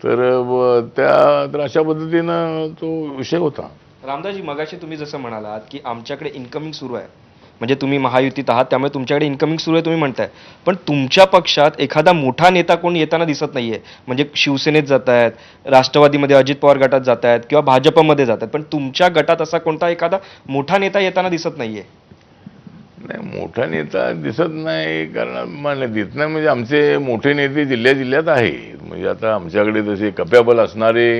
तर त्या तर अशा पद्धतीनं तो विषय होता. रामदासजी मगाशी तुम्ही जसं म्हणालात की आमच्याकडे इन्कमिंग सुरू आहे. म्हणजे तुम्ही महायुतीत आहात त्यामुळे तुमच्याकडे इन्कमिंग सुरू आहे तुम्ही म्हणताय. पण तुमच्या पक्षात एखादा मोठा नेता कोण येताना दिसत नाहीये. म्हणजे शिवसेनेत जात आहेत राष्ट्रवादीमध्ये अजित पवार गटात जात आहेत किंवा भाजपमध्ये जात आहेत पण तुमच्या गटात असा कोणता एखादा मोठा नेता येताना दिसत नाहीये? नाही मोठा नेता दिसत नाही कारण मला दिसत नाही. म्हणजे आमचे मोठे नेते जिल्ह्या जिल्ह्यात आहेत म्हणजे आता आमच्याकडे तसे कप्याबल असणारे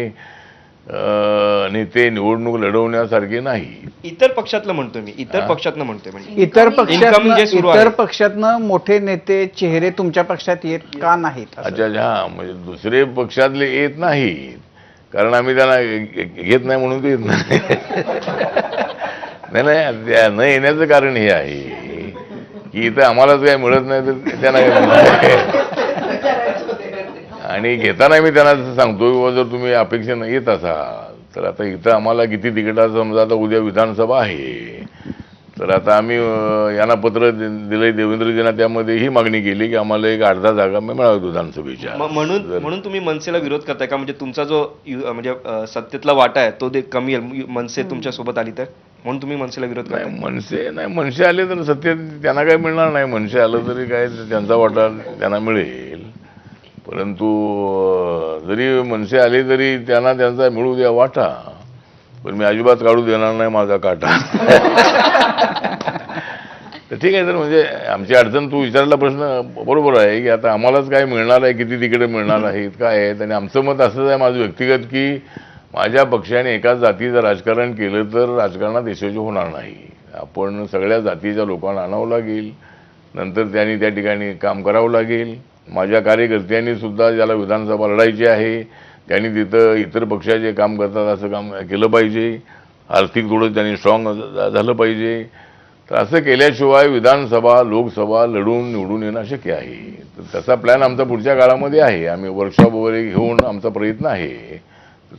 नेते निवडणूक लढवण्यासारखे नाही इतर पक्षातलं म्हणतोय मी इतर. पक्षातनं म्हणतोय म्हणजे इतर Incoming पक्षात जे सुरू इतर आहे. पक्षातनं मोठे नेते चेहरे तुमच्या पक्षात येत का नाहीत असं? अच्छा अच्छा हा म्हणजे दुसरे पक्षातले येत नाहीत कारण आम्ही त्यांना घे- घेत नाही म्हणून ते येत नाही नाही नाही त्या न येण्याचं कारण हे आहे की इथं आम्हालाच काही मिळत नाही तर त्यांना काय मिळणार? आणि घेताना मी त्यांना सांगतो किंवा जर तुम्ही अपेक्षेनं येत असाल तर आता इथं आम्हाला किती तिकिटाचं समजा आता उद्या विधानसभा आहे. तर आता आम्ही यांना पत्र दिलंय देवेंद्रजींना त्यामध्ये ही मागणी केली की आम्हाला एक अर्धा जागा मिळावी विधानसभेच्या. म्हणून म्हणून तुम्ही मनसेला विरोध करताय का? म्हणजे तुमचा जो म्हणजे सत्तेतला वाटा आहे तो दे कमी मनसे तुमच्यासोबत आली तर? म्हणून तुम्ही मनसेला विरोध करताय. मनसे नाही मनसे आले तर सत्य त्यांना काही मिळणार नाही. मनसे आलं तरी काय त्यांचा वाटा त्यांना मिळेल. परंतु जरी मनसे आले तरी त्यांना त्यांचा मिळू द्या वाटा. पण मी अजिबात काढू देणार नाही माझा काटा. तर ठीक आहे तर म्हणजे आमची अडचण तू विचारला प्रश्न बरोबर आहे की आता आम्हालाच काय मिळणार आहे किती तिकडे मिळणार आहेत काय आहेत? आणि आमचं मत असंच आहे माझं व्यक्तिगत की माझ्या पक्षाने एकाच जातीचं राजकारण केलं तर राजकारणात यशस्वी होणार नाही. आपण सगळ्या जातीच्या लोकांना आणावं लागेल. नंतर त्यांनी त्या ठिकाणी काम करावं लागेल. माझ्या कार्यकर्त्यांनी सुद्धा ज्याला विधानसभा लढायची आहे त्यांनी तिथं इतर पक्षाचे काम करतात असं काम केलं पाहिजे. आर्थिक थोडं त्यांनी स्ट्रॉंग झालं पाहिजे. तर असं केल्याशिवाय विधानसभा लोकसभा लढून निवडून येणं शक्य आहे. तर तसा प्लॅन आमचा पुढच्या काळामध्ये आहे. आम्ही वर्कशॉप वगैरे घेऊन आमचा प्रयत्न आहे.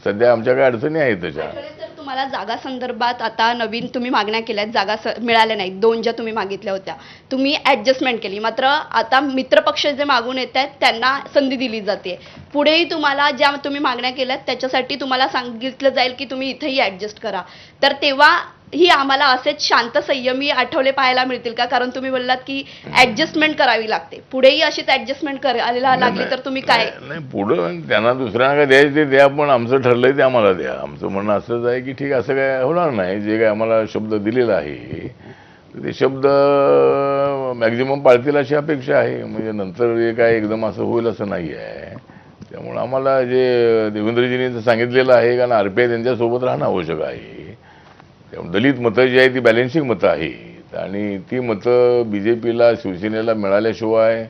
सध्या आमच्या काय अडचणी आहेत त्याच्या. तुम्हाला जागा संदर्भात आता नवीन तुम्ही मागण्या केल्यात जागा स- मिळाल्या नाहीत. दोन ज्या तुम्ही मागितल्या होत्या तुम्ही ॲडजस्टमेंट केली. मात्र आता मित्रपक्ष जे मागून येत आहेत त्यांना संधी दिली जाते. पुढेही तुम्हाला ज्या तुम्ही मागण्या केल्यात त्याच्यासाठी तुम्हाला सांगितलं जाईल की तुम्ही इथेही ॲडजस्ट करा. तर तेव्हा ही आम्हाला असेच शांत संयमी आठवले पाहायला मिळतील का? कारण तुम्ही बोललात की ऍडजस्टमेंट करावी लागते. पुढेही अशीच ऍडजस्टमेंट करायला लागली तर तुम्ही काय? नाही पुढं त्यांना दुसऱ्यांना काय द्यायचं ते द्या पण आमचं ठरलंय ते आम्हाला द्या. आमचं म्हणणं असंच आहे की ठीक असं काय होणार नाही. जे काय आम्हाला शब्द दिलेला आहे ते शब्द मॅक्झिमम पाळतील अशी अपेक्षा आहे. म्हणजे नंतर हे काय एकदम असं होईल असं नाही आहे. त्यामुळं आम्हाला जे देवेंद्रजींनी सांगितलेलं आहे कारण आर पी आय त्यांच्यासोबत राहणं आवश्यक आहे. त्यामुळे दलित मतं जी आहेत ती बॅलेन्सिंग मतं आहेत. आणि ती मतं बी जे पीला शिवसेनेला मिळाल्याशिवाय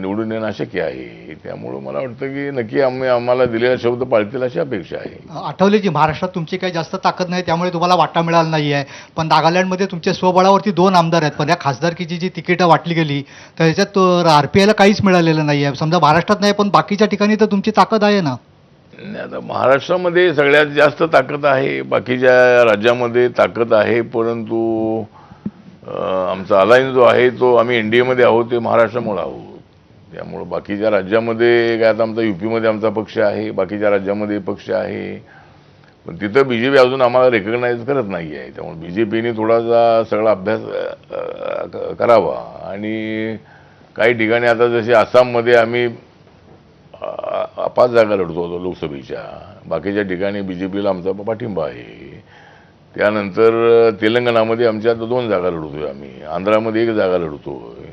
निवडून येणं अशक्य आहे. त्यामुळं मला वाटतं की नक्की आम्ही आम्हाला दिलेला शब्द पाळतील अशी अपेक्षा आहे. आठवलेजी महाराष्ट्रात तुमची काही जास्त ताकद नाही त्यामुळे तुम्हाला वाटा मिळाला नाही आहे पण नागालँडमध्ये तुमच्या स्वबळावरती दोन आमदार आहेत. पण या खासदारकीची जी तिकीटं वाटली गेली तर ह्याच्यात आर पी आयला काहीच मिळालेलं नाही आहे समजा महाराष्ट्रात नाही पण बाकीच्या ठिकाणी तर तुमची ताकद आहे ना? नाही, आता महाराष्ट्रामध्ये सगळ्यात जास्त ताकद आहे बाकीच्या राज्यामध्ये ताकद आहे परंतु आमचा अलायन्स जो आहे तो आम्ही एन डी एमध्ये आहोत ते महाराष्ट्रामुळे आहोत. त्यामुळं बाकीच्या राज्यामध्ये काय आता आमचा युपीमध्ये आमचा पक्ष आहे बाकीच्या राज्यामध्ये पक्ष आहे. पण तिथं बी जे पी अजून आम्हाला रेकग्नाईज करत नाही आहे. त्यामुळे बी जे पीने थोडासा सगळा अभ्यास क- करावा. आणि काही ठिकाणी आता जसे आसाममध्ये आम्ही पाच जागा लढतो होतो लोकसभेच्या. बाकीच्या ठिकाणी बी जे पीला आमचा पाठिंबा आहे. त्यानंतर तेलंगणामध्ये आमच्या आता दोन जागा लढवतोय आम्ही. आंध्रामध्ये एक जागा लढतोय.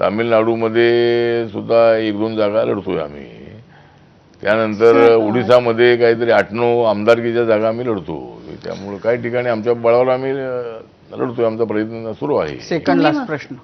तामिळनाडूमध्ये सुद्धा एक दोन जागा लढतोय आम्ही. त्यानंतर ओडिसामध्ये काहीतरी आठ नऊ आमदारकीच्या जागा आम्ही लढतो त्यामुळे काही ठिकाणी आमच्या बळावर आम्ही लढतोय. आमचा प्रयत्न सुरू आहे. सेकंड लास्ट प्रश्न.